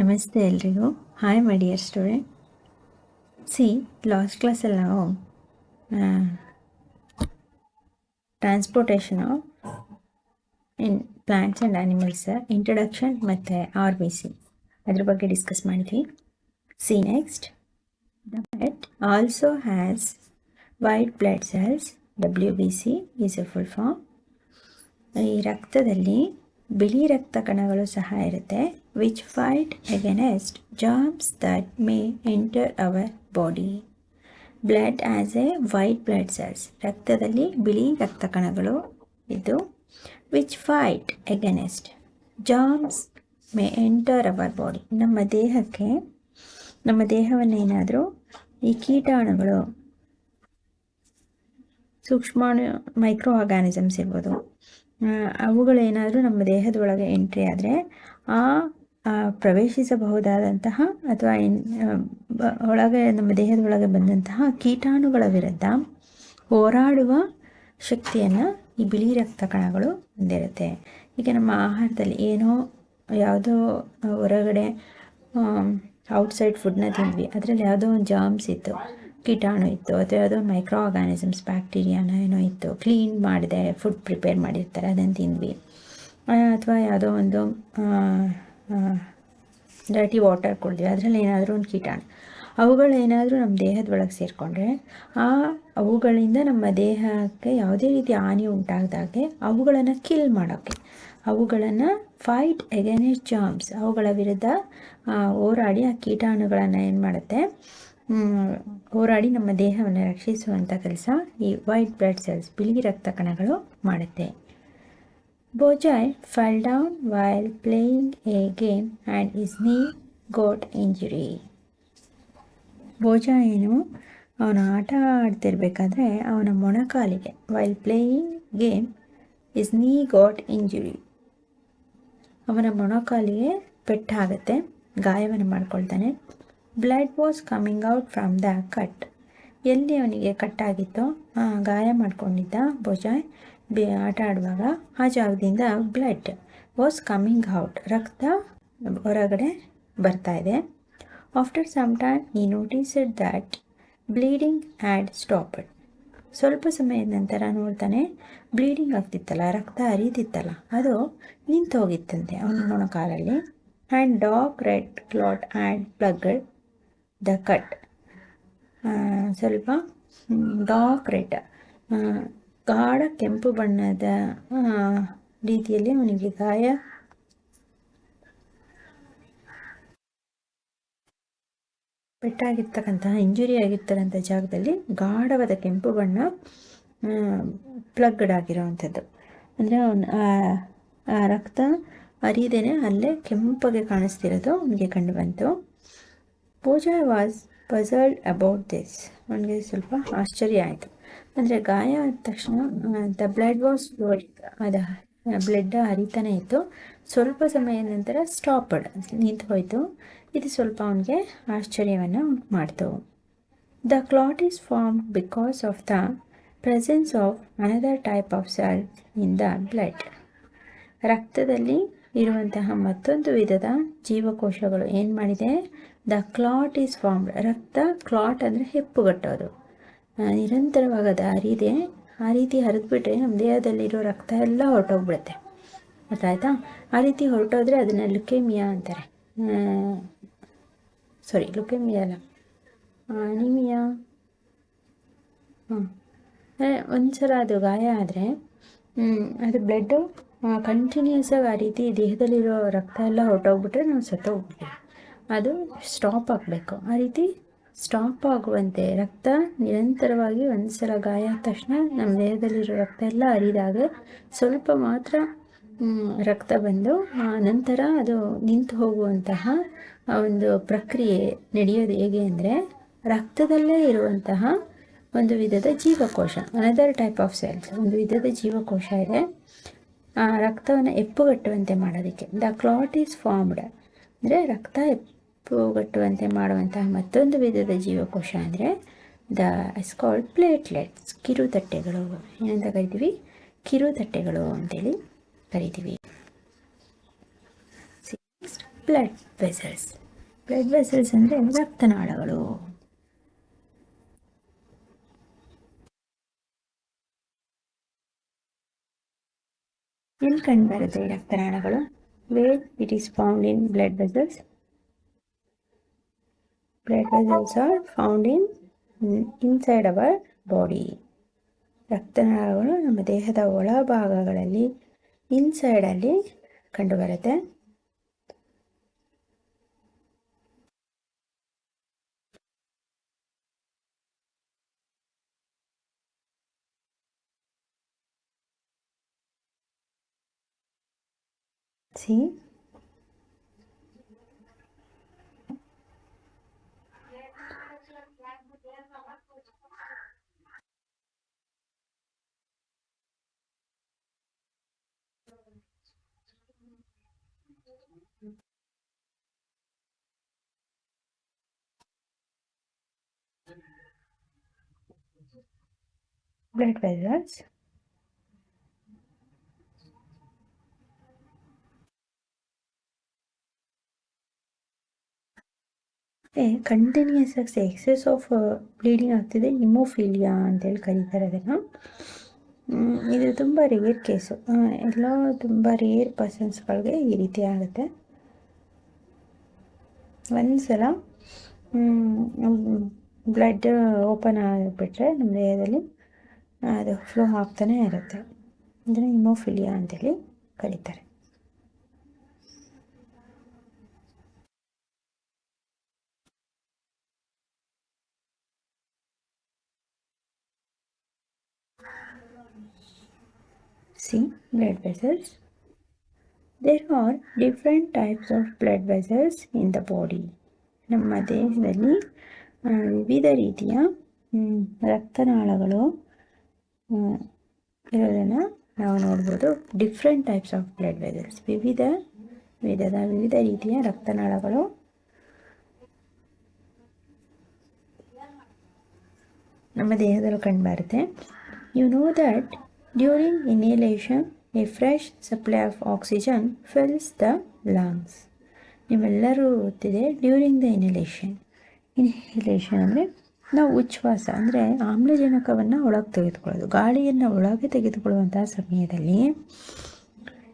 ನಮಸ್ತೆ ಎಲ್ರಿಗೂ. Hi my dear students last ಕ್ಲಾಸಲ್ಲಿ ನಾವು transportation of in plants and animals introduction ಮತ್ತು ಆರ್ ಬಿ ಸಿ ಅದ್ರ ಬಗ್ಗೆ ಡಿಸ್ಕಸ್ ಮಾಡಿದ್ವಿ see next the blood also has white blood cells W B C is a full form ಈ ರಕ್ತದಲ್ಲಿ ಬಿಳಿ ರಕ್ತ ಕಣಗಳು ಸಹ ಇರುತ್ತೆ which fight against germs that may enter our body blood as a white blood cells ರಕ್ತದಲ್ಲಿ ಬಿಳಿ ರಕ್ತ ಕಣಗಳು ಇದ್ದು which fight against germs may enter our body ನಮ್ಮ ದೇಹಕ್ಕೆ, ನಮ್ಮ ದೇಹವನ್ನೇನಾದರೂ ಈ ಕೀಟಾಣುಗಳು, ಸೂಕ್ಷ್ಮಾಣು ಮೈಕ್ರೋ ಆರ್ಗಾನಿಸಮ್ಸ್ ಇರ್ಬೋದು ಅವುಗಳೇನಾದರೂ ನಮ್ಮ ದೇಹದೊಳಗೆ ಎಂಟ್ರಿ ಆದರೆ ಆ ಪ್ರವೇಶಿಸಬಹುದಾದಂತಹ ಅಥವಾ ಒಳಗೆ ನಮ್ಮ ದೇಹದೊಳಗೆ ಬಂದಂತಹ ಕೀಟಾಣುಗಳ ವಿರುದ್ಧ ಹೋರಾಡುವ ಶಕ್ತಿಯನ್ನು ಈ ಬಿಳಿ ರಕ್ತ ಕಣಗಳು ಹೊಂದಿರುತ್ತೆ. ಈಗ ನಮ್ಮ ಆಹಾರದಲ್ಲಿ ಏನೋ ಯಾವುದೋ ಹೊರಗಡೆ ಔಟ್ಸೈಡ್ ಫುಡ್ನ ತಿಂದ್ವಿ. ಅದರಲ್ಲಿ ಯಾವುದೋ ಒಂದು ಜಾಮ್ಸ್ ಇತ್ತು. ಕೀಟಾಣು ಇತ್ತು. ಅಥವಾ ಯಾವುದೋ ಮೈಕ್ರೋ ಆರ್ಗಾನಿಸಮ್ಸ್ ಬ್ಯಾಕ್ಟೀರಿಯಾನ ಏನೋ ಇತ್ತು. ಕ್ಲೀನ್ ಮಾಡಿದೆ ಫುಡ್ ಪ್ರಿಪೇರ್ ಮಾಡಿರ್ತಾರೆ, ಅದನ್ನು ತಿಂದ್ವಿ. ಅಥವಾ ಯಾವುದೋ ಒಂದು ಡರ್ಟಿ ವಾಟರ್ ಕುಡಿದ್ವಿ. ಅದರಲ್ಲಿ ಏನಾದರೂ ಒಂದು ಕೀಟಾಣು. ಅವುಗಳೇನಾದರೂ ನಮ್ಮ ದೇಹದ ಒಳಗೆ ಸೇರಿಕೊಂಡ್ರೆ, ಆ ಅವುಗಳಿಂದ ನಮ್ಮ ದೇಹಕ್ಕೆ ಯಾವುದೇ ರೀತಿ ಹಾನಿ ಉಂಟಾಗದಾಗೆ ಅವುಗಳನ್ನು ಕಿಲ್ ಮಾಡೋಕ್ಕೆ ಅವುಗಳನ್ನು ಫೈಟ್ ಎಗೇನೆಸ್ಟ್ ಜಾಮ್ಸ್ ಅವುಗಳ ವಿರುದ್ಧ ಹೋರಾಡಿ ಆ ಕೀಟಾಣುಗಳನ್ನು ಏನು ಮಾಡುತ್ತೆ ಹೋರಾಡಿ ನಮ್ಮ ದೇಹವನ್ನು ರಕ್ಷಿಸುವಂಥ ಕೆಲಸ ಈ ವೈಟ್ ಬ್ಲಡ್ ಸೆಲ್ಸ್ ಬಿಳಿ ರಕ್ತ ಕಣಗಳು ಮಾಡುತ್ತೆ. Bojay fell down while playing a game and his knee got injury ಬೋಜಾಯನು ಅವನ ಆಟ ಆಡ್ತಿರ್ಬೇಕಾದ್ರೆ ಅವನ ಮೊಣಕಾಲಿಗೆ while playing game his knee got injury ಅವನ ಮೊಣಕಾಲಿಗೆ ಪೆಟ್ಟಾಗುತ್ತೆ, ಗಾಯವನ್ನು ಮಾಡ್ಕೊಳ್ತಾನೆ. Blood was coming out from the cut ಎಲ್ಲಿ ಅವನಿಗೆ ಕಟ್ಟಾಗಿತ್ತೋ ಗಾಯ ಮಾಡ್ಕೊಂಡಿದ್ದ ಭುಜಾಯ್ ಬಿ, ಆಟ ಆಡುವಾಗ ಆ ಜಾಗದಿಂದ ಬ್ಲಡ್ ವಾಸ್ ಕಮಿಂಗ್ ಔಟ್ ರಕ್ತ ಹೊರಗಡೆ ಬರ್ತಾ ಇದೆ. After some time he noticed that bleeding had stopped ಸ್ವಲ್ಪ ಸಮಯದ ನಂತರ ನೋಡ್ತಾನೆ ಬ್ಲೀಡಿಂಗ್ ಆಗ್ತಿತ್ತಲ್ಲ, ರಕ್ತ ಹರಿತಿತ್ತಲ್ಲ, ಅದು ನಿಂತು ಹೋಗಿತ್ತಂತೆ ಅವನ ಕಾಲಲ್ಲಿ and dark red clot and plugged the cut. ಸ್ವಲ್ಪ ಡಾರ್ಕ್ ರೆಡ್. ಗಾಢ ಕೆಂಪು ಬಣ್ಣದ ರೀತಿಯಲ್ಲಿ ಅವನಿಗೆ ಗಾಯ. ಪೆಟ್ಟಾಗಿರ್ತಕ್ಕಂತಹ ಇಂಜುರಿ ಆಗಿರ್ತಕ್ಕಂಥ ಜಾಗದಲ್ಲಿ ಗಾಢವಾದ ಕೆಂಪು ಬಣ್ಣ ಪ್ಲಗ್ಡ್ ಆಗಿರೋವಂಥದ್ದು. ಅಂದರೆ ರಕ್ತ ಅರಿದೇನೆ ಅಲ್ಲೇ ಕೆಂಪಗೆ ಕಾಣಿಸ್ತಿರೋದು ಅವನಿಗೆ ಕಂಡು ಬಂತು. Pooja was puzzled about this. ನನಗೆ ಸ್ವಲ್ಪ ಆಶ್ಚರ್ಯ ಆಯಿತು. ಅಂದರೆ ಗಾಯ ಆದ ತಕ್ಷಣ ದ ಬ್ಲಡ್ ವಾಸ್ ಅದು ಬ್ಲಡ್ ಹರಿತಾನೆ ಇತ್ತು. ಸ್ವಲ್ಪ ಸಮಯದ ನಂತರ ಸ್ಟಾಪಡ್ ನಿಂತು ಹೋಯಿತು. ಇದು ಸ್ವಲ್ಪ ಅವನಿಗೆ ಆಶ್ಚರ್ಯವನ್ನು ಮಾಡ್ತು. The clot is form because of the presence of another type of cell in the blood. ರಕ್ತದಲ್ಲಿ ಇರುವಂತಹ ಮತ್ತೊಂದು ವಿಧದ ಜೀವಕೋಶಗಳು ಏನು ಮಾಡಿದೆ? ದ ಕ್ಲಾಟ್ ಈಸ್ ಫಾರ್ಮ್ಡ್ ರಕ್ತ ಕ್ಲಾಟ್ ಅಂದರೆ ಹೆಪ್ಪುಗಟ್ಟೋದು ನಿರಂತರವಾಗದ ಹರಿದೆ. ಆ ರೀತಿ ಹರಿದ್ಬಿಟ್ರೆ ನಮ್ಮ ದೇಹದಲ್ಲಿರೋ ರಕ್ತ ಎಲ್ಲ ಹೊರಟೋಗ್ಬಿಡುತ್ತೆ. ಗೊತ್ತಾಯ್ತಾ ಆ ರೀತಿ ಹೊರಟೋದ್ರೆ ಅದನ್ನು ಲುಕೇಮಿಯಾ ಅಂತಾರೆ. ಸಾರಿ ಲುಕೇಮಿಯಾ ಅಲ್ಲ. ಅನಿಮಿಯಾ. ಹಾಂ ಒಂದು ಸಲ ಅದು ಗಾಯ ಆದರೆ ಅದು ಬ್ಲಡ್ಡು ಕಂಟಿನ್ಯೂಸ್ ಆಗಿ ಆ ರೀತಿ ದೇಹದಲ್ಲಿರೋ ರಕ್ತ ಎಲ್ಲ ಹೊರಟೋಗ್ಬಿಟ್ರೆ ನಾವು ಸತ್ತೋಗ್ಬಿಡ್ತೀವಿ. ಅದು ಸ್ಟಾಪ್ ಆಗಬೇಕು. ಆ ರೀತಿ ಸ್ಟಾಪ್ ಆಗುವಂತೆ ರಕ್ತ ನಿರಂತರವಾಗಿ ಒಂದು ಸಲ ಗಾಯ ಆದ ತಕ್ಷಣ ನಮ್ಮ ದೇಹದಲ್ಲಿರೋ ರಕ್ತ ಎಲ್ಲ ಹರಿದಾಗ ಸ್ವಲ್ಪ ಮಾತ್ರ ರಕ್ತ ಬಂದು ನಂತರ ಅದು ನಿಂತು ಹೋಗುವಂತಹ ಒಂದು ಪ್ರಕ್ರಿಯೆ ನಡೆಯೋದು ಹೇಗೆ ಅಂದರೆ ರಕ್ತದಲ್ಲೇ ಇರುವಂತಹ ಒಂದು ವಿಧದ ಜೀವಕೋಶ ಅನದರ್ ಟೈಪ್ ಆಫ್ ಸೆಲ್ಸ್ ಒಂದು ವಿಧದ ಜೀವಕೋಶ ಇದೆ. ಆ, ರಕ್ತವನ್ನು ಎಪ್ಪುಗಟ್ಟುವಂತೆ ಮಾಡೋದಕ್ಕೆ. The clot is formed. ಅಂದರೆ ರಕ್ತ ಎಪ್ಪುಗಟ್ಟುವಂತೆ ಮಾಡುವಂತಹ ಮತ್ತೊಂದು ವಿಧದ ಜೀವಕೋಶ ಅಂದರೆ ದ, ಇಸ್ ಕಾಲ್ಡ್ ಪ್ಲೇಟ್ಲೆಟ್ಸ್ ಕಿರುತಟ್ಟೆಗಳು ಏನಂತ ಕರಿತೀವಿ? ಕಿರುತಟ್ಟೆಗಳು ಅಂತೇಳಿ ಕರಿತೀವಿ. ಬ್ಲಡ್ ವೆಸಲ್ಸ್ ಬ್ಲಡ್ ವೆಸಲ್ಸ್ ಅಂದರೆ ರಕ್ತನಾಳಗಳು. ಎಲ್ಲಿ ಕಂಡು ಬರುತ್ತೆ ಈ ರಕ್ತನಾಳಗಳು where it is found in blood vessels blood vessels are found in inside our body ರಕ್ತನಾಳಗಳು ನಮ್ಮ ದೇಹದ ಒಳಭಾಗಗಳಲ್ಲಿ ಇನ್ಸೈಡಲ್ಲಿ ಕಂಡುಬರುತ್ತೆ. see blood vessels ಕಂಟಿನ್ಯೂಸ್ ಆಗಿ ಎಕ್ಸೆಸ್ ಆಫ್ ಬ್ಲೀಡಿಂಗ್ ಆಗ್ತಿದೆ ನಿಮೋಫೀಲಿಯಾ ಅಂತೇಳಿ ಕರೀತಾರೆ ಅದನ್ನು. ಇದು ತುಂಬ ರೇರ್ ಕೇಸು ಎಲ್ಲ ತುಂಬ ರೇರ್ ಪರ್ಸನ್ಸ್ಗಳಿಗೆ ಈ ರೀತಿ ಆಗುತ್ತೆ. ಒಂದ್ಸಲ ಬ್ಲಡ್ ಓಪನ್ ಆಗಿಬಿಟ್ರೆ ನಮ್ಮ ದೇಹದಲ್ಲಿ ಅದು ಫ್ಲೋ ಆಗ್ತಾನೆ ಇರುತ್ತೆ. ಇದನ್ನು ಇಮೋಫಿಲಿಯಾ ಅಂತೇಳಿ ಕರೀತಾರೆ. See, blood vessels. There are different types of blood vessels in the body. ನಮ್ಮ ದೇಹದಲ್ಲಿ ವಿವಿಧ ರೀತಿಯ ರಕ್ತನಾಳಗಳು ಇರೋದನ್ನು ನಾವು ನೋಡ್ಬೋದು different types of blood vessels ವಿವಿಧ ವಿಧದ, ವಿವಿಧ ರೀತಿಯ ರಕ್ತನಾಳಗಳು ನಮ್ಮ ದೇಹದಲ್ಲಿ ಕಂಡುಬರುತ್ತೆ you know that during inhalation, a fresh supply of oxygen fills the lungs. ನೀವೆಲ್ಲರೂ ಗೊತ್ತಿದೆ ಡ್ಯೂರಿಂಗ್ ದ ಇನ್ಹಲೇಷನ್ ಇನ್ಹಲೇಷನ್ ಅಂದರೆ ನಾವು ಉಚ್ಛ್ವಾಸ ಅಂದರೆ ಆಮ್ಲಜನಕವನ್ನು ಒಳಗೆ ತೆಗೆದುಕೊಳ್ಳೋದು ಗಾಳಿಯನ್ನು ಒಳಗೆ ತೆಗೆದುಕೊಳ್ಳುವಂತಹ ಸಮಯದಲ್ಲಿ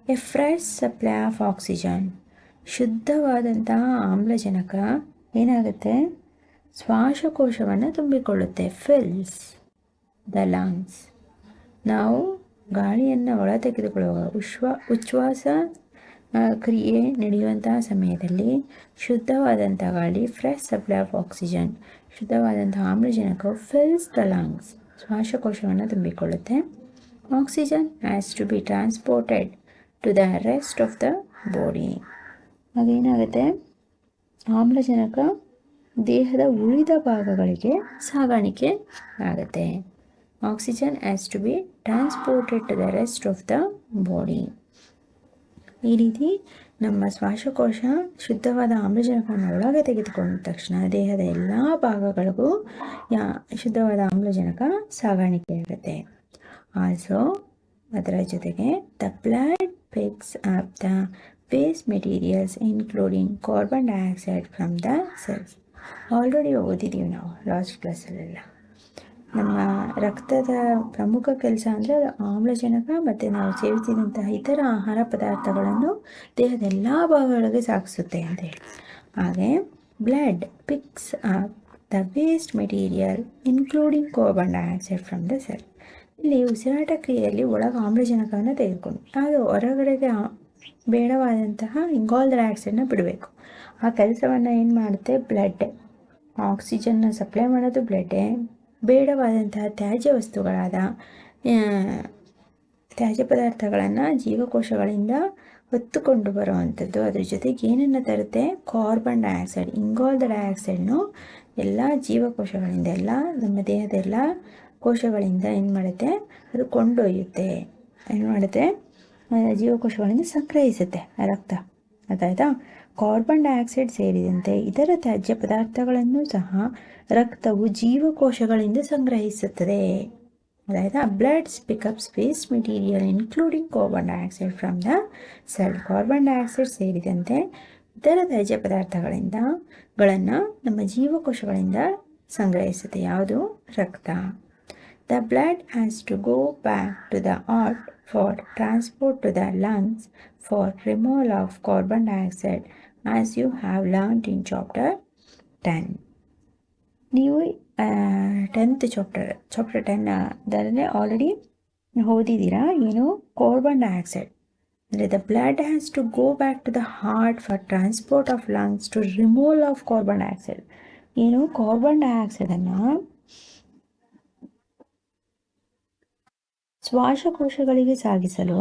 a fresh supply of oxygen ಶುದ್ಧವಾದಂತಹ ಆಮ್ಲಜನಕ ಏನಾಗುತ್ತೆ? ಶ್ವಾಸಕೋಶವನ್ನು ತುಂಬಿಕೊಳ್ಳುತ್ತೆ ಫಿಲ್ಸ್ ದ ಲಂಗ್ಸ್ ನಾವು ಗಾಳಿಯನ್ನು ಒಳ ತೆಗೆದುಕೊಳ್ಳುವಾಗ ಉಶ್ವ, ಉಚ್ಛ್ವಾಸ ಕ್ರಿಯೆ ನಡೆಯುವಂತಹ ಸಮಯದಲ್ಲಿ ಶುದ್ಧವಾದಂಥ ಗಾಳಿ ಫ್ರೆಶ್ ಸಪ್ಲೈ ಆಫ್ ಆಕ್ಸಿಜನ್ ಶುದ್ಧವಾದಂಥ ಆಮ್ಲಜನಕವು ಫಿಲ್ಸ್ ದ ಲಂಗ್ಸ್ ಶ್ವಾಸಕೋಶವನ್ನು ತುಂಬಿಕೊಳ್ಳುತ್ತೆ. Oxygen has to be transported to the rest of the body ಹಾಗೇನಾಗುತ್ತೆ? ಆಮ್ಲಜನಕ ದೇಹದ ಉಳಿದ ಭಾಗಗಳಿಗೆ ಸಾಗಾಣಿಕೆ ಆಗುತ್ತೆ. Oxygen has to be transported to the rest of the body ಈ ರೀತಿ ನಮ್ಮ ಶ್ವಾಸಕೋಶ ಶುದ್ಧವಾದ ಆಮ್ಲಜನಕವನ್ನು ಒಳಗೆ ತೆಗೆದುಕೊಂಡ ತಕ್ಷಣ ದೇಹದ ಎಲ್ಲ ಭಾಗಗಳಿಗೂ ಯಾ ಶುದ್ಧವಾದ ಆಮ್ಲಜನಕ ಸಾಗಾಣಿಕೆ ಆಗುತ್ತೆ. ಆಲ್ಸೋ ಅದರ ಜೊತೆಗೆ the blood picks up the waste materials including carbon dioxide from the cells already ಓದಿದ್ದೀವಿ ನಾವು ಲಾಸ್ಟ್ ಕ್ಲಾಸಲ್ಲೆಲ್ಲ ನಮ್ಮ ರಕ್ತದ ಪ್ರಮುಖ ಕೆಲಸ ಅಂದರೆ ಅದು ಆಮ್ಲಜನಕ ಮತ್ತು ನಾವು ಸೇವಿಸಿದಂತಹ ಇತರ ಆಹಾರ ಪದಾರ್ಥಗಳನ್ನು ದೇಹದ ಎಲ್ಲ ಭಾಗಗಳಿಗೆ ಸಾಗಿಸುತ್ತೆ ಅಂತ ಹಾಗೆ blood, picks up the waste material, including carbon dioxide from the cell. ಇಲ್ಲಿ ಉಸಿರಾಟ ಕ್ರಿಯೆಯಲ್ಲಿ ಒಳಗೆ ಆಮ್ಲಜನಕವನ್ನು ತೆಗೆದುಕೊಂಡು ಹಾಗೆ ಹೊರಗಡೆಗೆ ಬೇಡವಾದಂತಹ ಇಂಗಾಲ್ ಡೈಆಕ್ಸೈಡ್ನ ಬಿಡಬೇಕು. ಆ ಕೆಲಸವನ್ನು ಏನು ಮಾಡುತ್ತೆ? ಬ್ಲಡ್, ಆಕ್ಸಿಜನ್ನ ಸಪ್ಲೈ ಮಾಡೋದು, ಬ್ಲಡ್ಡೇ ಬೇಡವಾದಂತಹ ತ್ಯಾಜ್ಯ ವಸ್ತುಗಳಾದ ತ್ಯಾಜ್ಯ ಪದಾರ್ಥಗಳನ್ನು ಜೀವಕೋಶಗಳಿಂದ ಹೊತ್ತುಕೊಂಡು ಬರುವಂಥದ್ದು. ಅದ್ರ ಜೊತೆಗೆ ಏನನ್ನು ತರುತ್ತೆ? ಕಾರ್ಬನ್ ಡೈಆಕ್ಸೈಡ್ ಇಂಗಾಲ್ದ ಡೈಆಕ್ಸೈಡ್ನು ಎಲ್ಲ ಜೀವಕೋಶಗಳಿಂದ, ಎಲ್ಲ ನಮ್ಮ ದೇಹದ ಎಲ್ಲ ಕೋಶಗಳಿಂದ ಏನು ಮಾಡುತ್ತೆ? ಅದು ಕೊಂಡೊಯ್ಯುತ್ತೆ. ಏನು ಮಾಡುತ್ತೆ? ಜೀವಕೋಶಗಳಿಂದ ಸಂಗ್ರಹಿಸುತ್ತೆ ರಕ್ತ. ಅದಾಯ್ತಾ? ಕಾರ್ಬನ್ ಡೈಆಕ್ಸೈಡ್ ಸೇರಿದಂತೆ ಇತರ ತ್ಯಾಜ್ಯ ಪದಾರ್ಥಗಳನ್ನು ಸಹ ರಕ್ತವು ಜೀವಕೋಶಗಳಿಂದ ಸಂಗ್ರಹಿಸುತ್ತದೆ. ಅದಾಯ್ತಾ? Bloods pickups waste material including carbon dioxide from the cell carbon dioxide ಸೇರಿದಂತೆ ಇತರ ತ್ಯಾಜ್ಯ ಪದಾರ್ಥಗಳಿಂದ ಗಳನ್ನು ನಮ್ಮ ಜೀವಕೋಶಗಳಿಂದ ಸಂಗ್ರಹಿಸುತ್ತೆ. ಯಾವುದು? ರಕ್ತ. The blood has to go back to the heart for transport to the lungs for removal of carbon dioxide as you have learned in chapter ten ನೀವು ಟೆಂತ್ ಚಾಪ್ಟರ್ ಚಾಪ್ಟರ್ ಟೆನ್ ಅದರಲ್ಲೇ ಆಲ್ರೆಡಿ ಓದಿದ್ದೀರಾ? ಏನು? Carbon dioxide ಅಂದರೆ the blood has to go back to the heart for transport of lungs to removal of carbon dioxide ಏನು? Carbon ಡೈಆಕ್ಸೈಡನ್ನು ಶ್ವಾಸಕೋಶಗಳಿಗೆ ಸಾಗಿಸಲು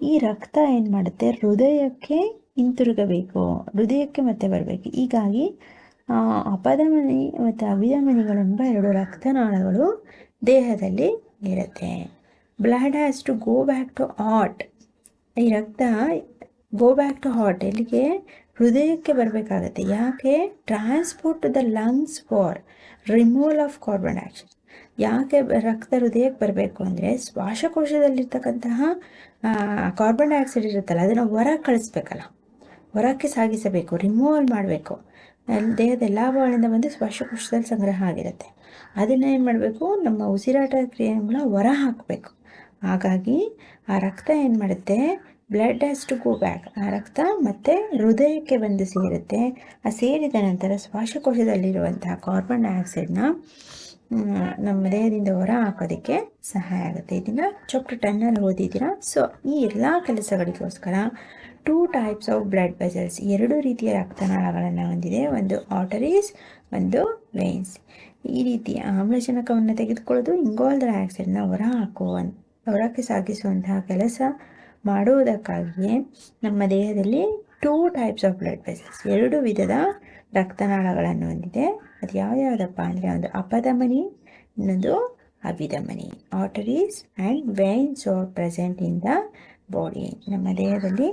ಈ ರಕ್ತ ಏನು ಮಾಡುತ್ತೆ? ಹೃದಯಕ್ಕೆ ಹಿಂತಿರುಗಬೇಕು. ಹೃದಯಕ್ಕೆ ಮತ್ತೆ ಬರಬೇಕು. ಹೀಗಾಗಿ ಅಪಧಮನಿ ಮತ್ತು ಅಭಿಧಮನಿಗಳೆಂಬ ಎರಡು ರಕ್ತನಾಳಗಳು ದೇಹದಲ್ಲಿ ಇರುತ್ತೆ. Blood has to go back to heart ಈ ರಕ್ತ ಗೋ ಬ್ಯಾಕ್ ಟು ಹಾರ್ಟ್ ಎಲ್ಲಿಗೆ? ಹೃದಯಕ್ಕೆ ಬರಬೇಕಾಗತ್ತೆ. ಯಾಕೆ? Transport to the lungs for removal of carbon dioxide ಯಾಕೆ ರಕ್ತ ಹೃದಯಕ್ಕೆ ಬರಬೇಕು ಅಂದರೆ ಶ್ವಾಸಕೋಶದಲ್ಲಿರ್ತಕ್ಕಂತಹ ಕಾರ್ಬನ್ ಡೈಆಕ್ಸೈಡ್ ಇರುತ್ತಲ್ಲ, ಅದನ್ನು ಹೊರ ಕಳಿಸ್ಬೇಕಲ್ಲ. ಹೊರಕ್ಕೆ ಸಾಗಿಸಬೇಕು ರಿಮೂವಲ್ ಮಾಡಬೇಕು. ದೇಹದ ಎಲ್ಲ ಭಾಗಗಳಿಂದ ಬಂದು ಶ್ವಾಸಕೋಶದಲ್ಲಿ ಸಂಗ್ರಹ ಆಗಿರುತ್ತೆ. ಅದನ್ನು ಏನು ಮಾಡಬೇಕು? ನಮ್ಮ ಉಸಿರಾಟ ಕ್ರಿಯೆಗಳ ಹೊರ ಹಾಕಬೇಕು. ಹಾಗಾಗಿ ಆ ರಕ್ತ ಏನು ಮಾಡುತ್ತೆ? Blood has to go back. ಆ ರಕ್ತ ಮತ್ತೆ ಹೃದಯಕ್ಕೆ ಬಂದು ಸೇರುತ್ತೆ. ಆ ಸೇರಿದ ನಂತರ ಶ್ವಾಸಕೋಶದಲ್ಲಿರುವಂತಹ ಕಾರ್ಬನ್ ಡೈಆಕ್ಸೈಡ್ನ ನಮ್ಮ ದೇಹದಿಂದ ಹೊರ ಹಾಕೋದಕ್ಕೆ ಸಹಾಯ ಆಗುತ್ತೆ. ಇದನ್ನು ಚಾಪ್ಟರ್ ಟೆನ್ನಲ್ಲಿ ಓದಿದ್ದೀರಾ? ಸೊ ಈ ಎಲ್ಲ ಕೆಲಸಗಳಿಗೋಸ್ಕರ two types of blood vessels ಎರಡು ರೀತಿಯ ರಕ್ತನಾಳಗಳನ್ನು ಹೊಂದಿದೆ. ಒಂದು ಆಟರೀಸ್ ಒಂದು ವೇನ್ಸ್ ಈ ರೀತಿ ಆಮ್ಲಜನಕವನ್ನು ತೆಗೆದುಕೊಳ್ಳೋದು ಇಂಗಾಲದ ಡೈಆಕ್ಸೈಡ್ನ ಹೊರ ಹಾಕುವ ಹೊರಕ್ಕೆ ಸಾಗಿಸುವಂತಹ ಕೆಲಸ ಮಾಡುವುದಕ್ಕಾಗಿಯೇ ನಮ್ಮ ದೇಹದಲ್ಲಿ two types of blood vessels ಎರಡು ವಿಧದ ರಕ್ತನಾಳಗಳನ್ನು ಹೊಂದಿದೆ. ಅದು ಯಾವ್ಯಾವುದಪ್ಪ ಅಂದರೆ ಒಂದು ಅಪಧಮನಿ, ಇನ್ನೊಂದು ಅಭಿಧಮನಿ arteries and veins are present in the body ನಮ್ಮ ದೇಹದಲ್ಲಿ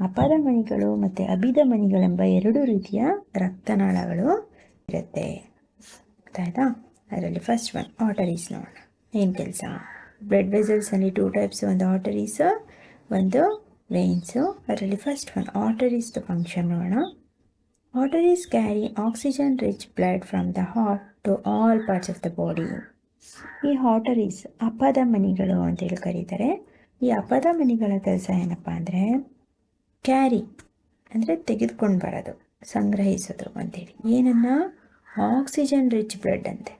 ಅಪಧಮನಿಗಳು ಮತ್ತು ಅಭಿಧಮನಿಗಳೆಂಬ ಎರಡು ರೀತಿಯ ರಕ್ತನಾಳಗಳು ಇರುತ್ತೆ. ಗೊತ್ತಾಯ್ತಾ? ಅದರಲ್ಲಿ ಫಸ್ಟ್ ಒನ್ ಆಟರೀಸ್ ನೋಡೋಣ. ಏನು ಕೆಲಸ? ಬ್ಲಡ್ ವೆಸಲ್ಸಲ್ಲಿ ಟೂ ಟೈಪ್ಸ್ ಒಂದು ಆಟರೀಸ್ ಒಂದು ವೇನ್ಸು ಅದರಲ್ಲಿ ಫಸ್ಟ್ ಒನ್ ಆಟರೀಸ್ದು ಫಂಕ್ಷನ್ ನೋಡೋಣ. Arteries carry oxygen rich blood from the heart to all parts of the body ಈ ಆಟರೀಸ್ ಅಪಧಮನಿಗಳು ಅಂತೇಳಿ ಕರೀತಾರೆ. ಈ ಅಪಧಮನಿಗಳ ಕೆಲಸ ಏನಪ್ಪ ಅಂದರೆ ಕ್ಯಾರಿ ಅಂದರೆ ತೆಗೆದುಕೊಂಡು ಬರೋದು, ಸಂಗ್ರಹಿಸೋದು ಅಂತೇಳಿ. ಏನನ್ನ? ಆಕ್ಸಿಜನ್ ರಿಚ್ ಬ್ಲಡ್ ಅಂತೆ.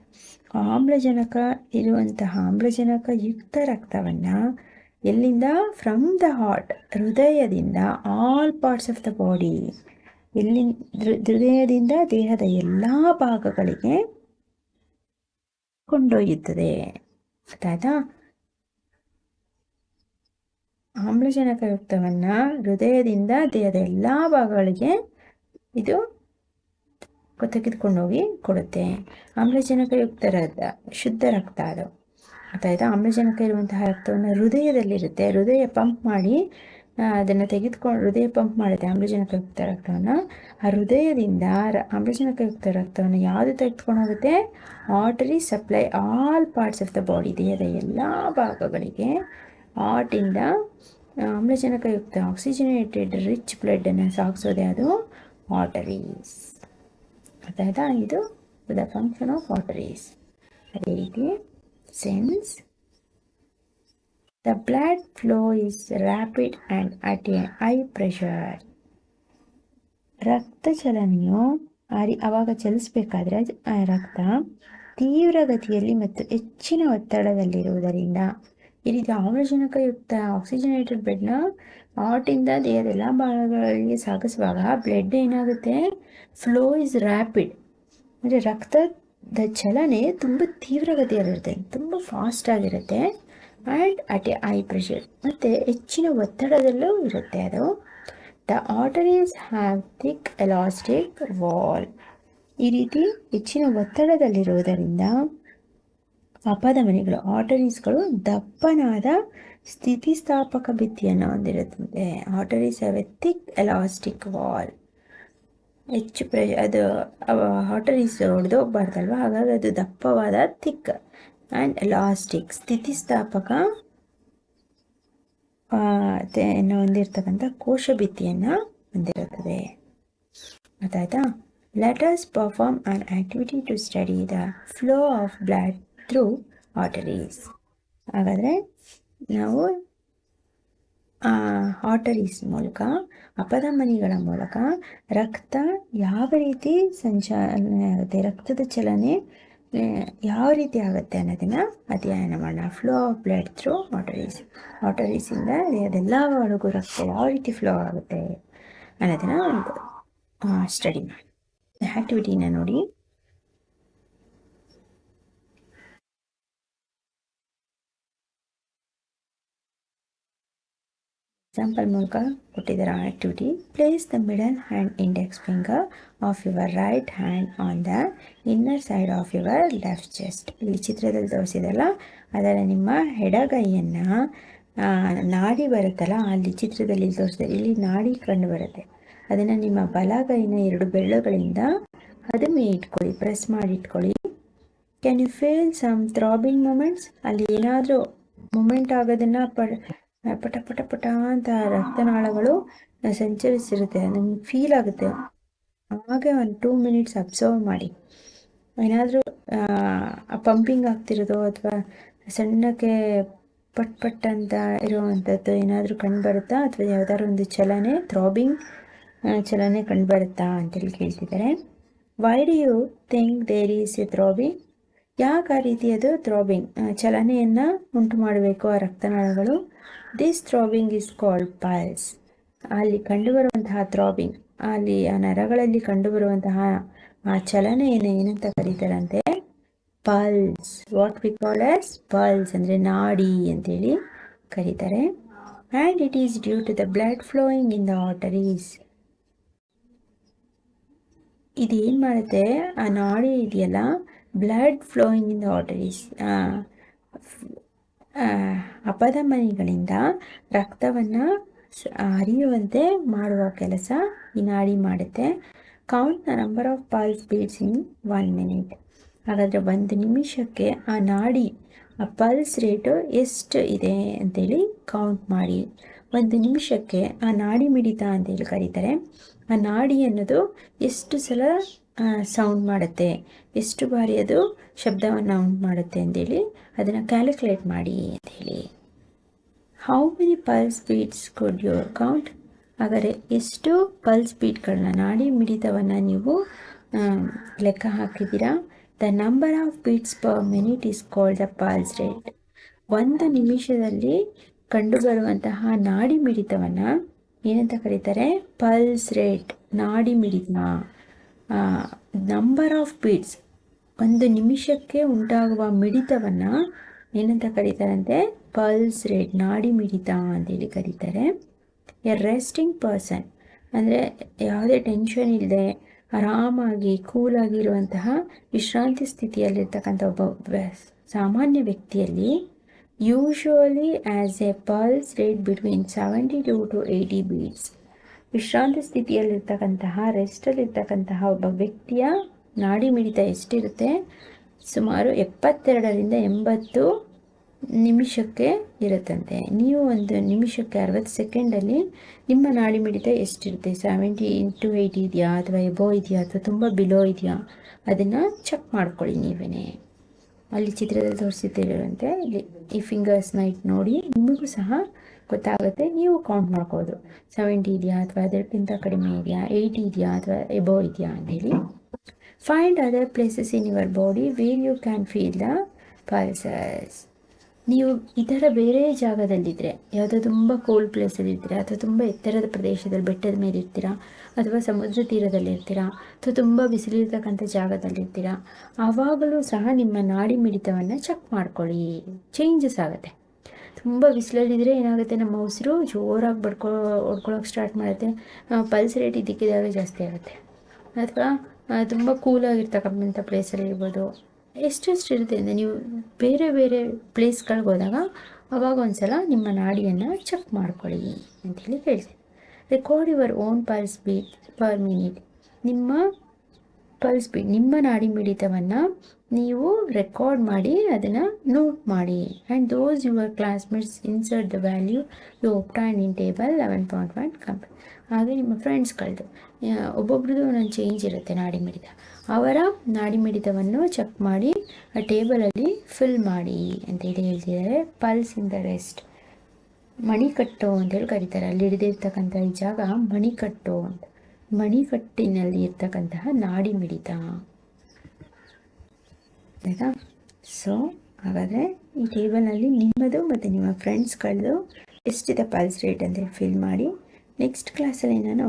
ಆಮ್ಲಜನಕ ಇರುವಂತಹ ಆಮ್ಲಜನಕ ಯುಕ್ತ ರಕ್ತವನ್ನು ಎಲ್ಲಿಂದ? ಫ್ರಮ್ ದ ಹಾರ್ಟ್ ಹೃದಯದಿಂದ all parts of the body ಎಲ್ಲಿ ಹೃದಯದಿಂದ ದೇಹದ ಎಲ್ಲ ಭಾಗಗಳಿಗೆ ಕೊಂಡೊಯ್ಯುತ್ತದೆ. ಗೊತ್ತಾಯ್ತಾ ಆಮ್ಲಜನಕಯುಕ್ತವನ್ನು ಹೃದಯದಿಂದ ದೇಹದ ಎಲ್ಲ ಭಾಗಗಳಿಗೆ ಇದು ತೆಗೆದುಕೊಂಡೋಗಿ ಕೊಡುತ್ತೆ. ಆಮ್ಲಜನಕಯುಕ್ತ ರಕ್ತ ಶುದ್ಧ ರಕ್ತ ಅದು. ಗೊತ್ತಾಯ್ತಾ ಆಮ್ಲಜನಕ ಇರುವಂತಹ ರಕ್ತವನ್ನು ಹೃದಯದಲ್ಲಿರುತ್ತೆ. ಹೃದಯ ಪಂಪ್ ಮಾಡಿ ಅದನ್ನು ತೆಗೆದುಕೊಂಡು, ಹೃದಯ ಪಂಪ್ ಮಾಡುತ್ತೆ ಆಮ್ಲಜನಕಯುಕ್ತ ರಕ್ತವನ್ನು. ಆ ಹೃದಯದಿಂದ ಆಮ್ಲಜನಕಯುಕ್ತ ರಕ್ತವನ್ನು ಯಾವುದು ತೆಗೆದುಕೊಂಡು ಹೋಗುತ್ತೆ? Artery supply all parts of the body, ದೇಹದ ಎಲ್ಲ ಭಾಗಗಳಿಗೆ ಹಾರ್ಟಿಂದ ಆಮ್ಲಜನಕಯುಕ್ತ ಆಕ್ಸಿಜನೇಟೆಡ್ ರಿಚ್ ಬ್ಲಡ್ಡನ್ನು ಸಾಗಿಸೋದೇ ಅದು ಆರ್ಟರೀಸ್ ಅದಾಯ್ತಾ? ಇದು ದ ಫಂಕ್ಷನ್ ಆಫ್ ಆರ್ಟರೀಸ್ ಅದೇ ರೀತಿ since the blood flow is rapid and at a high pressure ರಕ್ತ ಚಲನೆಯು ಅರಿ ಅವಾಗ ಚಲಿಸಬೇಕಾದ್ರೆ ರಕ್ತ ತೀವ್ರ ಗತಿಯಲ್ಲಿ ಮತ್ತು ಹೆಚ್ಚಿನ ಒತ್ತಡದಲ್ಲಿರುವುದರಿಂದ ಈ ರೀತಿ ಆಮ್ಲಜನಕಯುಕ್ತ ಆಕ್ಸಿಜನೇಟೆಡ್ ಬ್ಲಡ್ನ ಹಾರ್ಟಿಂದ ದೇಹದ ಎಲ್ಲ ಭಾಗಗಳಿಗೆ ಸಾಗಿಸುವಾಗ ಬ್ಲಡ್ ಏನಾಗುತ್ತೆ? ಫ್ಲೋ ಇಸ್ ರ್ಯಾಪಿಡ್ ಅಂದರೆ ರಕ್ತದ ಚಲನೆ ತುಂಬ ತೀವ್ರಗತಿಯಲ್ಲಿರುತ್ತೆ, ತುಂಬ ಫಾಸ್ಟ್ ಆಗಿರುತ್ತೆ and at a high pressure ಮತ್ತು ಹೆಚ್ಚಿನ ಒತ್ತಡದಲ್ಲೂ ಇರುತ್ತೆ ಅದು. The arteries have thick elastic wall ಈ ರೀತಿ ಹೆಚ್ಚಿನ ಒತ್ತಡದಲ್ಲಿರುವುದರಿಂದ ಅಪಧಮನಿಗಳು ಆರ್ಟರೀಸ್ಗಳು ದಪ್ಪನಾದ ಸ್ಥಿತಿಸ್ಥಾಪಕ ಭಿತ್ತಿಯನ್ನು ಹೊಂದಿರುತ್ತದೆ. Arteries have a thick elastic wall. ಹೆಚ್ಚು ಪ್ರೆ ಅದು ಆರ್ಟರೀಸ್ ಹೊಡೆದೋಗ್ಬಾರ್ದಲ್ವ ಹಾಗಾಗಿ ಅದು ದಪ್ಪವಾದ ಥಿಕ್ ಆ್ಯಂಡ್ ಎಲಾಸ್ಟಿಕ್ ಸ್ಥಿತಿಸ್ಥಾಪಕ ಹೊಂದಿರತಕ್ಕಂಥ ಕೋಶ ಭಿತ್ತಿಯನ್ನು ಹೊಂದಿರುತ್ತದೆ. ಗೊತ್ತಾಯ್ತಾ? Let us perform an activity to study the flow of blood through arteries ಹಾಗಾದರೆ ನಾವು ಆಟರೀಸ್ ಮೂಲಕ, ಅಪಧಮನಿಗಳ ಮೂಲಕ ರಕ್ತ ಯಾವ ರೀತಿ ಸಂಚಾಲನೆ ಆಗುತ್ತೆ ರಕ್ತದ ಚಲನೆ ಯಾವ ರೀತಿ ಆಗುತ್ತೆ ಅನ್ನೋದನ್ನು ಅಧ್ಯಯನ ಮಾಡೋಣ. Flow of blood through arteries ಆಟರೀಸಿಂದ ಅದೆಲ್ಲ ಒಳಗೂ ರಕ್ತ ಯಾವ ರೀತಿ ಫ್ಲೋ ಆಗುತ್ತೆ ಅನ್ನೋದನ್ನು ಸ್ಟಡಿ ಮಾಡಿ ಆ್ಯಕ್ಟಿವಿಟಿನ ನೋಡಿ. ಎಕ್ಸಾಂಪಲ್ ಮೂಲಕ ಕೊಟ್ಟಿದ್ದಾರೆ activity place the middle and index finger of your right hand on the inner side of your left chest ಇಲ್ಲಿ ಚಿತ್ರದಲ್ಲಿ ತೋರಿಸಿದಲ್ಲ, ಅದರ ನಿಮ್ಮ ಎಡಗೈಯನ್ನು ನಾಡಿ ಬರುತ್ತಲ್ಲ, ಅಲ್ಲಿ ಚಿತ್ರದಲ್ಲಿ ತೋರಿಸಿದೆ. ಇಲ್ಲಿ ನಾಡಿ ಕಂಡು ಬರುತ್ತೆ. ಅದನ್ನು ನಿಮ್ಮ ಬಲಗೈನ ಎರಡು ಬೆರಳುಗಳಿಂದ ಅದನ್ನೇ ಇಟ್ಕೊಳ್ಳಿ ಪ್ರೆಸ್ ಮಾಡಿ ಇಟ್ಕೊಳ್ಳಿ. Can you feel some throbbing movements ಅಲ್ಲಿ ಏನಾದರೂ ಮೂಮೆಂಟ್ ಆಗೋದನ್ನು ಪ ಪಟ ಪಟ ಪಟ ಅಂತ ರಕ್ತನಾಳಗಳು ಸಂಚರಿಸಿರುತ್ತೆ. ನಿಮ್ಗೆ ಫೀಲ್ ಆಗುತ್ತೆ. ಹಾಗೆ ಒಂದು ಟೂ ಮಿನಿಟ್ಸ್ ಅಬ್ಸರ್ವ್ ಮಾಡಿ. ಏನಾದರೂ ಪಂಪಿಂಗ್ ಆಗ್ತಿರೋದು ಅಥವಾ ಸಣ್ಣಕ್ಕೆ ಪಟ್ ಪಟ್ ಅಂತ ಇರುವಂಥದ್ದು ಏನಾದರೂ ಕಂಡುಬರುತ್ತಾ ಅಥವಾ ಯಾವುದಾದ್ರು ಒಂದು ಚಲನೆ ಥ್ರಾಬಿಂಗ್ ಚಲನೆ ಕಂಡುಬರುತ್ತಾ ಅಂತೇಳಿ ಕೇಳ್ತಿದ್ದಾರೆ. Why do you think there is a throbbing ಯಾಕೆ ಆ ರೀತಿಯದು ಥ್ರಾಬಿಂಗ್ ಚಲನೆಯನ್ನು ಉಂಟು ಮಾಡಬೇಕು ಆ ರಕ್ತನಾಳಗಳು. This throbbing is called pulse ಅಲ್ಲಿ ಕಂಡುಬರುವಂತಹ ಥ್ರಾಬಿಂಗ್ ಅಲ್ಲಿ ಆ ನರಗಳಲ್ಲಿ ಕಂಡುಬರುವಂತಹ ಆ ಚಲನೆಯನ್ನು ಏನಂತ ಕರೀತಾರಂತೆ? Pulse what we call as pulse ಅಂದರೆ ನಾಡಿ ಅಂತೇಳಿ ಕರೀತಾರೆ. And it is due to the blood flowing in the arteries ಇದೇನು ಮಾಡುತ್ತೆ? ಆ ನಾಡಿ ಇದೆಯಲ್ಲ blood flowing in the arteries ಅಪಧಮನಿಗಳಿಂದ ರಕ್ತವನ್ನು ಹರಿಯುವಂತೆ ಮಾಡುವ ಕೆಲಸ ಈ ನಾಡಿ ಮಾಡುತ್ತೆ. Count the number of pulse beats in one minute ಹಾಗಾದರೆ ಒಂದು ನಿಮಿಷಕ್ಕೆ ಆ ನಾಡಿ, ಆ ಪಲ್ಸ್ ರೇಟು ಎಷ್ಟು ಇದೆ ಅಂತೇಳಿ ಕೌಂಟ್ ಮಾಡಿ. ಒಂದು ನಿಮಿಷಕ್ಕೆ ಆ ನಾಡಿ ಮಿಡಿತ ಅಂತೇಳಿ ಕರೀತಾರೆ. ಆ ನಾಡಿ ಅನ್ನೋದು ಎಷ್ಟು ಸಲ ಸೌಂಡ್ ಮಾಡುತ್ತೆ. ಎಷ್ಟು ಬಾರಿ ಅದು ಶಬ್ದವನ್ನು ಉಂಟು ಮಾಡುತ್ತೆ ಅಂತೇಳಿ ಅದನ್ನು ಕ್ಯಾಲ್ಕುಲೇಟ್ ಮಾಡಿ ಅಂತ ಹೇಳಿ how many pulse beats could you account ಹಾಗಾದರೆ ಎಷ್ಟು ಪಲ್ಸ್ ಬೀಟ್ಗಳನ್ನ ನಾಡಿ ಮಿಡಿತವನ್ನು ನೀವು ಲೆಕ್ಕ ಹಾಕಿದ್ದೀರಾ? The number of beats per minute is called the pulse rate ಒಂದು ನಿಮಿಷದಲ್ಲಿ ಕಂಡುಬರುವಂತಹ ನಾಡಿ ಮಿಡಿತವನ್ನು ಏನಂತ ಕರೀತಾರೆ? ಪಲ್ಸ್ ರೇಟ್ ನಾಡಿ ಮಿಡಿತ. ನಂಬರ್ ಆಫ್ ಬೀಟ್ಸ್ ಒಂದು ನಿಮಿಷಕ್ಕೆ ಉಂಟಾಗುವ ಮಿಡಿತವನ್ನು ಏನಂತ ಕರೀತಾರಂತೆ? ಪಲ್ಸ್ ರೇಟ್ ನಾಡಿ ಮಿಡಿತ ಅಂತೇಳಿ ಕರೀತಾರೆ. ಎ ರೆಸ್ಟಿಂಗ್ ಪರ್ಸನ್ ಅಂದರೆ ಯಾವುದೇ ಟೆನ್ಷನ್ ಇಲ್ಲದೆ ಆರಾಮಾಗಿ ಕೂಲಾಗಿರುವಂತಹ ವಿಶ್ರಾಂತಿ ಸ್ಥಿತಿಯಲ್ಲಿರ್ತಕ್ಕಂಥ ಒಬ್ಬ ಸಾಮಾನ್ಯ ವ್ಯಕ್ತಿಯಲ್ಲಿ usually has a pulse rate between seventy two to eighty beats ವಿಶ್ರಾಂತಿ ಸ್ಥಿತಿಯಲ್ಲಿರ್ತಕ್ಕಂತಹ ರೆಸ್ಟಲ್ಲಿರ್ತಕ್ಕಂತಹ ಒಬ್ಬ ವ್ಯಕ್ತಿಯ ನಾಡಿ ಮಿಡಿತ ಎಷ್ಟಿರುತ್ತೆ? ಸುಮಾರು ಎಪ್ಪತ್ತೆರಡರಿಂದ ಎಂಬತ್ತು ನಿಮಿಷಕ್ಕೆ ಇರುತ್ತಂತೆ. ನೀವು ಒಂದು ನಿಮಿಷಕ್ಕೆ ಅರವತ್ತು ಸೆಕೆಂಡಲ್ಲಿ ನಿಮ್ಮ ನಾಡಿ ಮಿಡಿತ ಎಷ್ಟಿರುತ್ತೆ? ಸೆವೆಂಟಿ ಇಂಟು ಏಯ್ಟಿ ಇದೆಯಾ? ಅಥವಾ ಎಬೋ ಇದೆಯಾ? ಅಥವಾ ತುಂಬ ಬಿಲೋ ಇದೆಯಾ? ಅದನ್ನು ಚೆಕ್ ಮಾಡ್ಕೊಳ್ಳಿ ನೀವೇ ಅಲ್ಲಿ ಚಿತ್ರದಲ್ಲಿ ತೋರಿಸಿದ್ದೀರಂತೆ ಇಲ್ಲಿ ಈ ಫಿಂಗರ್ಸ್ನ ಇಟ್ಟು ನೋಡಿ, ನಿಮಗೂ ಸಹ ಗೊತ್ತಾಗುತ್ತೆ. ನೀವು ಕೌಂಟ್ ಮಾಡ್ಕೋದು. ಸೆವೆಂಟಿ ಇದೆಯಾ ಅಥವಾ ಅದಕ್ಕಿಂತ ಕಡಿಮೆ ಇದೆಯಾ? ಏಯ್ಟ್ ಇದೆಯಾ ಅಥವಾ ಎಬೋ ಇದೆಯಾ ಅಂತೇಳಿ. Find other places in your body where you can feel the pulses ನೀವು ಇತರ ಬೇರೆ ಜಾಗದಲ್ಲಿದ್ದರೆ ಯಾವುದೋ ತುಂಬ ಕೋಲ್ಡ್ ಪ್ಲೇಸಲ್ಲಿರ್ತೀರಾ ಅಥವಾ ತುಂಬ ಎತ್ತರದ ಪ್ರದೇಶದಲ್ಲಿ, ಬೆಟ್ಟದ ಮೇಲೆ ಇರ್ತೀರಾ? ಅಥವಾ ಸಮುದ್ರ ತೀರದಲ್ಲಿ ಇರ್ತೀರಾ? ಅಥವಾ ತುಂಬ ಬಿಸಿಲಿರ್ತಕ್ಕಂಥ ಜಾಗದಲ್ಲಿರ್ತೀರಾ ಆವಾಗಲೂ ಸಹ ನಿಮ್ಮ ನಾಡಿ ಮಿಡಿತವನ್ನು ಚೆಕ್ ಮಾಡ್ಕೊಳ್ಳಿ. ಚೇಂಜಸ್ ಆಗುತ್ತೆ. ತುಂಬ ಬಿಸಿಲಲ್ಲಿದ್ದರೆ ಏನಾಗುತ್ತೆ, ನಮ್ಮ ಉಸಿರು ಜೋರಾಗಿ ಬಡ್ಕೊ ಹೊಡ್ಕೊಳಕ್ಕೆ ಸ್ಟಾರ್ಟ್ ಮಾಡುತ್ತೆ. ಪಲ್ಸ್ ರೇಟ್ ಇದಕ್ಕಿದಾಗ ಜಾಸ್ತಿ ಆಗುತ್ತೆ. ಅಥವಾ ತುಂಬ ಕೂಲಾಗಿರ್ತಕ್ಕಂಥ ಪ್ಲೇಸಲ್ಲಿ ಇರ್ಬೋದು. ಎಷ್ಟೆಷ್ಟು ಇರುತ್ತೆ ಅಂದರೆ, ನೀವು ಬೇರೆ ಬೇರೆ ಪ್ಲೇಸ್ಗಳಿಗೆ ಹೋದಾಗ, ಅವಾಗ ಒಂದು ಸಲ ನಿಮ್ಮ ನಾಡಿಯನ್ನು ಚೆಕ್ ಮಾಡ್ಕೊಳ್ಳಿ ಅಂಥೇಳಿ ಹೇಳ್ತೀನಿ. Record your own pulse beat per minute ನಿಮ್ಮ ಪಲ್ಸ್ ಬೀಟ್ ನಿಮ್ಮ ನಾಡಿ ಮಿಡಿತವನ್ನು ನೀವು ರೆಕಾರ್ಡ್ ಮಾಡಿ ಅದನ್ನು ನೋಟ್ ಮಾಡಿ. And those your classmates insert the value you obtain in table eleven point one ಕಂಪ್ ಹಾಗೆ ನಿಮ್ಮ ಫ್ರೆಂಡ್ಸ್ಗಳದ್ದು ಒಬ್ಬೊಬ್ರದ್ದು ಒಂದೊಂದು ಚೇಂಜ್ ಇರುತ್ತೆ ನಾಡಿ ಮಿಡಿತ ಅವರ ನಾಡಿ ಮಿಡಿತವನ್ನು ಚೆಕ್ ಮಾಡಿ, ಆ ಟೇಬಲಲ್ಲಿ ಫಿಲ್ ಮಾಡಿ ಅಂತ ಹೇಳಿ ಹೇಳ್ತಿದ್ದಾರೆ. ಪಲ್ಸ್ ಇನ್ ದ ರೆಸ್ಟ್ ಮಣಿಕಟ್ಟು ಅಂತೇಳಿ ಕರೀತಾರೆ. ಅಲ್ಲಿ ಹಿಡಿದಿರ್ತಕ್ಕಂಥ ಈ ಜಾಗ ಮಣಿಕಟ್ಟು ಅಂತ. ಮಣಿಕಟ್ಟಿನಲ್ಲಿ ಇರ್ತಕ್ಕಂತಹ ನಾಡಿ ಮಿಡಿತ ಆಯಿತಾ ಸೊ ಹಾಗಾದರೆ ಈ ಟೇಬಲ್ನಲ್ಲಿ ನಿಮ್ಮದು ಮತ್ತು ನಿಮ್ಮ ಫ್ರೆಂಡ್ಸ್ಗಳದ್ದು ಎಷ್ಟಿದೆ ಪಲ್ಸ್ ರೇಟ್ ಅಂತೇಳಿ ಫಿಲ್ ಮಾಡಿ ನೆಕ್ಸ್ಟ್ ಕ್ಲಾಸಲ್ಲಿ ನಾನು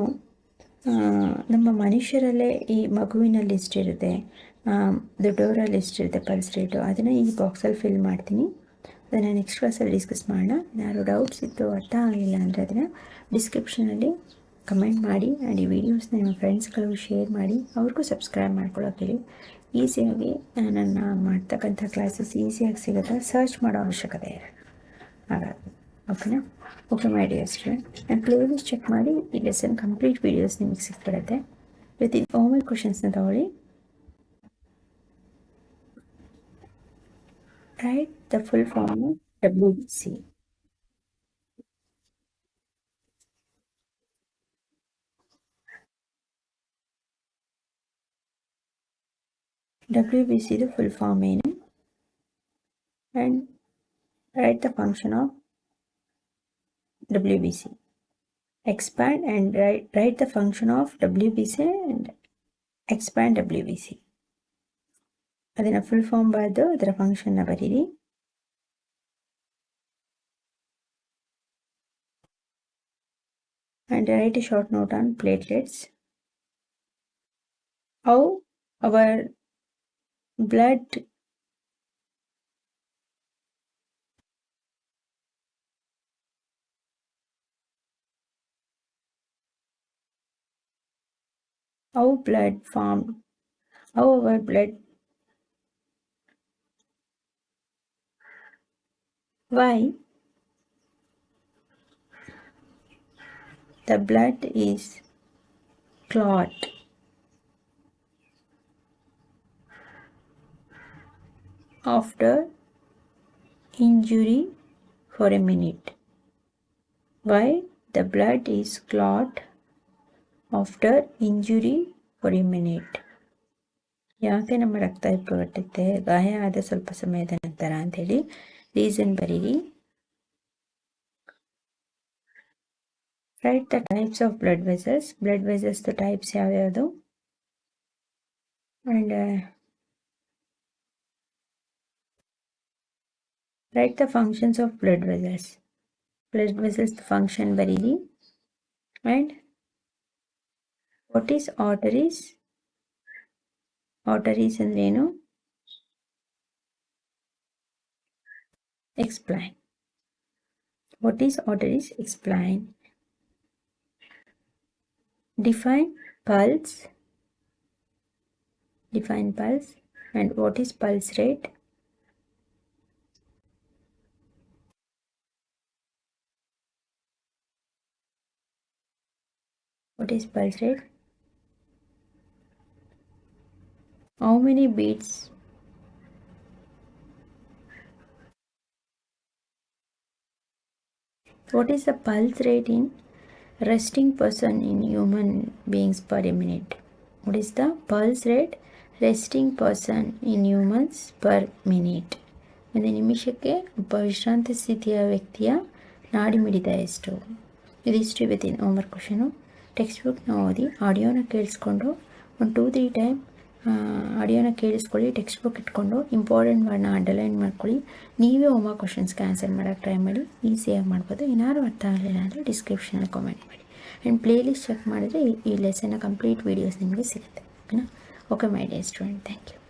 ನಮ್ಮ ಮನುಷ್ಯರಲ್ಲೇ ಈ ಮಗುವಿನಲ್ಲಿ ಎಷ್ಟಿರುತ್ತೆ ದೊಡ್ಡವರಲ್ಲಿ ಎಷ್ಟಿರುತ್ತೆ ಪಲ್ಸ್ ರೇಟು ಅದನ್ನು ಈ ಬಾಕ್ಸಲ್ಲಿ ಫಿಲ್ ಮಾಡ್ತೀನಿ. ಅದನ್ನು ನೆಕ್ಸ್ಟ್ ಕ್ಲಾಸಲ್ಲಿ ಡಿಸ್ಕಸ್ ಮಾಡೋಣ. ಯಾರು ಡೌಟ್ಸ್ ಇತ್ತು ಅರ್ಥ ಆಗಲಿಲ್ಲ ಅಂದರೆ ಅದನ್ನು ಡಿಸ್ಕ್ರಿಪ್ಷನಲ್ಲಿ ಕಮೆಂಟ್ ಮಾಡಿ ಆ್ಯಂಡ್ ಈ ವಿಡಿಯೋಸ್ನ ನಿಮ್ಮ ಫ್ರೆಂಡ್ಸ್ಗಳಿಗೂ ಶೇರ್ ಮಾಡಿ, ಅವ್ರಿಗೂ ಸಬ್ಸ್ಕ್ರೈಬ್ ಮಾಡ್ಕೊಳ್ಳೋಕೆ ಹೇಳಿ. ಈಸಿಯಾಗಿ ನನ್ನ ಮಾಡ್ತಕ್ಕಂಥ ಕ್ಲಾಸಸ್ ಈಸಿಯಾಗಿ ಸಿಗುತ್ತೆ ಸರ್ಚ್ ಮಾಡೋ ಅವಶ್ಯಕತೆ ಇರಲ್ಲ ಹಾಗಾಗಿ ಓಕೆನಾ ಓಕೆ ಮೈ ಡಿಯರ್ ಸ್ಟೂಡೆಂಟ್ ನಾನು ಪ್ಲೇಲಿಸ್ಟ್ ಚೆಕ್ ಮಾಡಿ, ಈ ಲೆಸನ್ ಕಂಪ್ಲೀಟ್ ವೀಡಿಯೋಸ್ ನಿಮಗೆ ಸಿಕ್ಬಿಡುತ್ತೆ ವಿತ್ ಇನ್ ಓಮಲ್ ಕ್ವಶನ್ಸ್ನ ತಗೊಳ್ಳಿ. Write the full form W C W B Siddu full form ಏನು and write the function of WBC. Expand and write, write the function of WBC and expand WBC. ಅದನ್ನು full form ಬರೆದು ಅದರ ಫಂಕ್ಷನ್ನ ಬರೀರಿ and write a short note on platelets. How our blood how blood formed, how our blood, why the blood is clot. After injury for a minute. Why? The blood is clot after injury for a minute ಯಾಕೆ ನಮ್ಮ ರಕ್ತ ಹೆಪ್ಪುಗಟ್ಟುತ್ತೆ ಗಾಯ ಆದ ಸ್ವಲ್ಪ ಸಮಯದ ನಂತರ ಅಂಥೇಳಿ reason ಬರೀರಿ. Write the types of blood vessels blood ವೆಸಲ್ಸ್ದು types ಯಾವ್ಯಾವುದು? And Write the functions of blood vessels. Blood vessels function very. And what is arteries? Arteries and Reno. Explain. What is arteries? Explain. Define pulse. Define pulse. And what is pulse rate? What is pulse rate how many beats what is the pulse rate in resting person in human beings per minute what is the pulse rate resting person in humans per minute ಒಂದು ನಿಮಿಷಕ್ಕೆ ಒಬ್ಬ ವಿಶ್ರಾಂತಿ ಸ್ಥಿತಿಯ ವ್ಯಕ್ತಿಯ ನಾಡಿ ಮಿಡಿದ ಎಷ್ಟು ಇದಿಷ್ಟು ಇವತ್ತಿನ ಹೋಮ್ವರ್ಕ್ ಕ್ವಶನು ಟೆಕ್ಸ್ಟ್ ಬುಕ್ನ ಓದಿ ಆಡಿಯೋನ ಕೇಳಿಸ್ಕೊಂಡು ಒಂದು ಟೂ ತ್ರೀ ಟೈಮ್ ಆಡಿಯೋನ ಕೇಳಿಸ್ಕೊಳ್ಳಿ ಟೆಕ್ಸ್ಟ್ ಬುಕ್ ಇಟ್ಕೊಂಡು ಇಂಪಾರ್ಟೆಂಟ್ ವರ್ಡ್ನ ಅಂಡರ್ಲೈನ್ ಮಾಡ್ಕೊಳ್ಳಿ. ನೀವೇ ಹೋಮ್ ಕ್ವಶನ್ಸ್ಗೆ ಆನ್ಸರ್ ಮಾಡೋಕ್ಕೆ ಟ್ರೈ ಮಾಡಿ ಈಸಿಯಾಗಿ ಮಾಡ್ಬೋದು. ಏನಾದ್ರು ಅರ್ಥ ಆಗಲಿಲ್ಲ ಅಂದರೆ ಡಿಸ್ಕ್ರಿಪ್ಷನಲ್ಲಿ ಕಮೆಂಟ್ ಮಾಡಿ. ಆ್ಯಂಡ್ ಪ್ಲೇಲಿಸ್ಟ್ ಚೆಕ್ ಮಾಡಿದ್ರೆ ಈ ಲೆಸನ್ನ ಕಂಪ್ಲೀಟ್ ವೀಡಿಯೋಸ್ ನಿಮಗೆ ಸಿಗುತ್ತೆ. ಓಕೆನಾ okay my dear student thank you